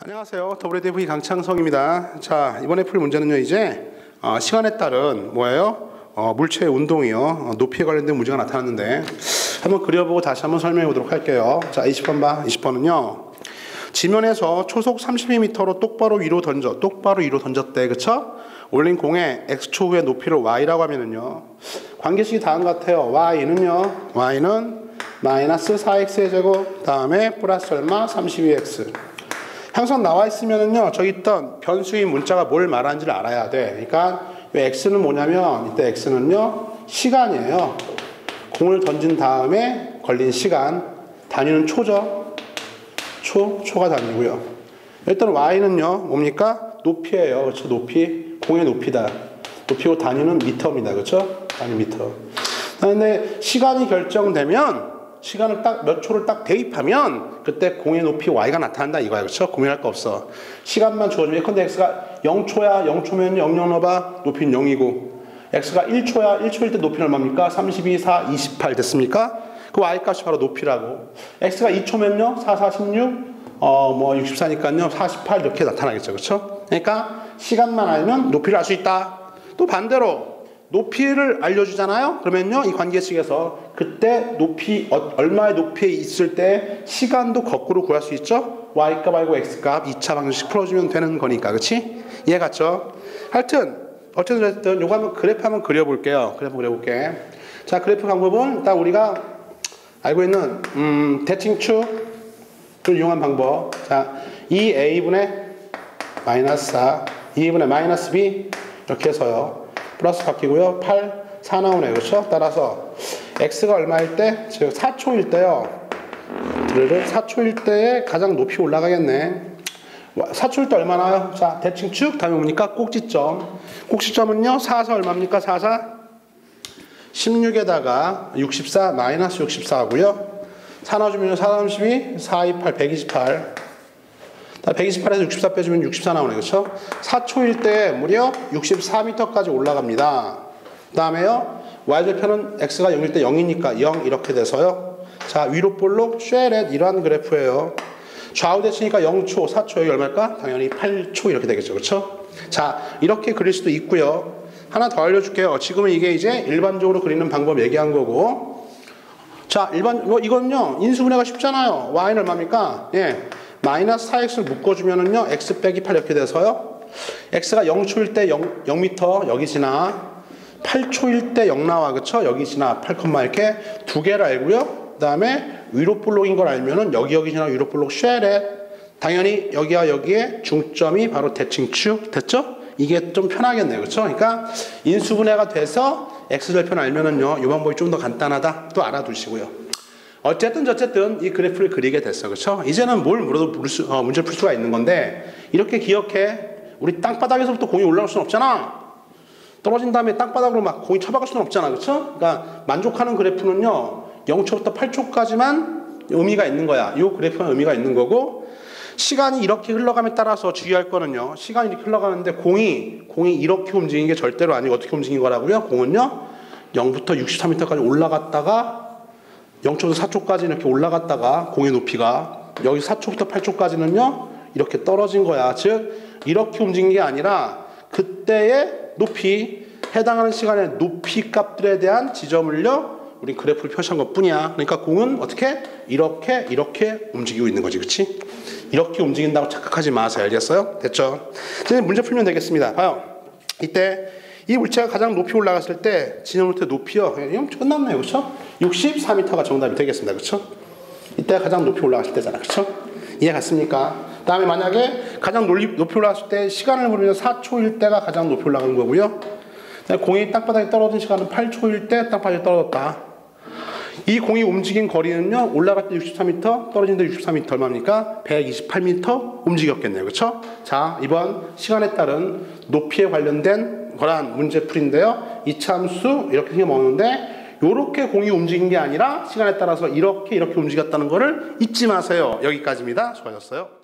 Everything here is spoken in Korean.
안녕하세요. WDV 강창성입니다. 자, 이번에 풀 문제는요, 이제, 어, 시간에 따른 뭐예요? 어, 물체의 운동이요. 어, 높이에 관련된 문제가 나타났는데, 한번 그려보고 다시 한번 설명해 보도록 할게요. 자, 20번 봐. 20번은요. 지면에서 초속 32m로 똑바로 위로 던져, 똑바로 위로 던졌대. 그쵸? 올린 공의 x초 후의 높이를 y라고 하면은요. 관계식이 다음 같아요. y는요. y는 마이너스 4x의 제곱, 다음에 플러스 얼마? 32x. 항상 나와 있으면은요, 저기 있던 변수인 문자가 뭘 말하는지를 알아야 돼. 그러니까 이 x는 뭐냐면 이때 x는요 시간이에요. 공을 던진 다음에 걸린 시간 단위는 초죠. 초 초가 단위고요. 일단 y는요 뭡니까 높이예요. 그렇죠? 높이 공의 높이다. 높이고 단위는 미터입니다. 그렇죠? 단위 미터. 그런데 시간이 결정되면 시간을 딱 몇 초를 딱 대입하면 그때 공의 높이 y가 나타난다 이거야 그렇죠? 고민할 거 없어 시간만 주어지면 예컨대 x가 0초야 0초면 00 넣어봐 높이는 0이고 x가 1초야 1초일 때 높이는 얼마입니까? 32, 4, 28 됐습니까? 그 y값이 바로 높이라고 x가 2초면요 4, 4, 16 어, 뭐 64니까요 48 이렇게 나타나겠죠 그렇죠? 그러니까 시간만 알면 높이를 알 수 있다 또 반대로 높이를 알려주잖아요. 그러면요, 이 관계식에서 그때 높이 어, 얼마의 높이에 있을 때 시간도 거꾸로 구할 수 있죠. y값 알고 x값 2차 방정식 풀어주면 되는 거니까, 그렇지? 이해 갔죠? 하여튼 어쨌든 어쨌든 요거 한번 그래프 한번 그려볼게요. 그래프 그려볼게. 자, 그래프 방법은 딱 우리가 알고 있는 음, 대칭축을 이용한 방법. 자, 2a분의 마이너스 4, 2분의 마이너스 b 이렇게 해서요. 플러스 바뀌고요. 8, 4 나오네요. 그렇죠? 따라서 x가 얼마일 때? 즉 4초일 때요. 4초일 때에 가장 높이 올라가겠네. 4초일 때 얼마나요? 자, 대칭 축 다음에 뭡니까? 꼭지점. 꼭지점은요. 4사 얼마입니까? 4사 16에다가 64 마이너스 64 하고요. 4 나와주면 4 32, 4, 28, 128 128에서 64 빼주면 64 나오네. 그렇죠? 4초일 때 무려 64m까지 올라갑니다. 그 다음에요. y절편은 x가 0일 때 0이니까 0 이렇게 돼서요. 자, 위로 볼록 쉐렛 이러한 그래프예요. 좌우 대치니까 0초, 4초 여기 얼마일까? 당연히 8초 이렇게 되겠죠. 그렇죠? 자, 이렇게 그릴 수도 있고요. 하나 더 알려줄게요. 지금은 이게 이제 일반적으로 그리는 방법 얘기한 거고. 자, 일반, 뭐 이건요, 인수분해가 쉽잖아요. y는 얼마입니까? 예. 마이너스 4x를 묶어주면은요, x 빼기 8 이렇게 돼서요. x가 0초일 때 0, 0m 여기 지나 8초일 때 0 나와 그쵸? 여기 지나 8, 이렇게 두 개를 알고요. 그 다음에 위로 볼록인 걸 알면은 여기 여기 지나 위로 볼록 쉐렛 당연히 여기와 여기에 중점이 바로 대칭축 됐죠? 이게 좀 편하겠네요. 그렇죠? 그러니까 인수분해가 돼서 x절편 알면은요. 이 방법이 좀 더 간단하다. 또 알아두시고요. 어쨌든 어쨌든 이 그래프를 그리게 됐어. 그렇죠? 이제는 뭘 물어도 수, 어, 문제를 풀 수가 있는 건데 이렇게 기억해. 우리 땅바닥에서부터 공이 올라올 수는 없잖아. 떨어진 다음에 땅바닥으로 막 공이 쳐박을 수는 없잖아. 그렇죠? 그러니까 만족하는 그래프는요. 0초부터 8초까지만 의미가 있는 거야. 이 그래프는 의미가 있는 거고 시간이 이렇게 흘러감에 따라서 주의할 거는요. 시간이 이렇게 흘러가는데 공이 공이 이렇게 움직이는 게 절대로 아니고 어떻게 움직인 거라고요? 공은요. 0부터 63m까지 올라갔다가 0초에서 4초까지 이렇게 올라갔다가 공의 높이가 여기 4초부터 8초까지는요 이렇게 떨어진 거야. 즉 이렇게 움직인 게 아니라 그때의 높이 해당하는 시간의 높이 값들에 대한 지점을요 우리 그래프를 표시한 것 뿐이야. 그러니까 공은 어떻게? 이렇게 이렇게 움직이고 있는 거지. 그치? 이렇게 움직인다고 착각하지 마세요. 알겠어요? 됐죠? 이제 문제 풀면 되겠습니다. 봐요. 이때 이 물체가 가장 높이 올라갔을 때 진영물체 높이요. 이건 끝났네요. 그렇죠? 64m가 정답이 되겠습니다. 그렇죠? 이때가 가장 높이 올라갔을 때잖아. 그렇죠? 이해 갔습니까? 다음에 만약에 가장 높이 올라갔을 때 시간을 부르면 4초일 때가 가장 높이 올라가는 거고요. 공이 땅바닥에 떨어진 시간은 8초일 때 땅바닥에 떨어졌다. 이 공이 움직인 거리는요. 올라갈 때 64m, 떨어진 데 64m 얼마입니까? 128m 움직였겠네요. 그렇죠? 자, 이번 시간에 따른 높이에 관련된 거란 문제풀인데요. 이 참수 이렇게 생겨 먹는데 이렇게 공이 움직인 게 아니라 시간에 따라서 이렇게 이렇게 움직였다는 것을 잊지 마세요. 여기까지입니다. 수고하셨어요.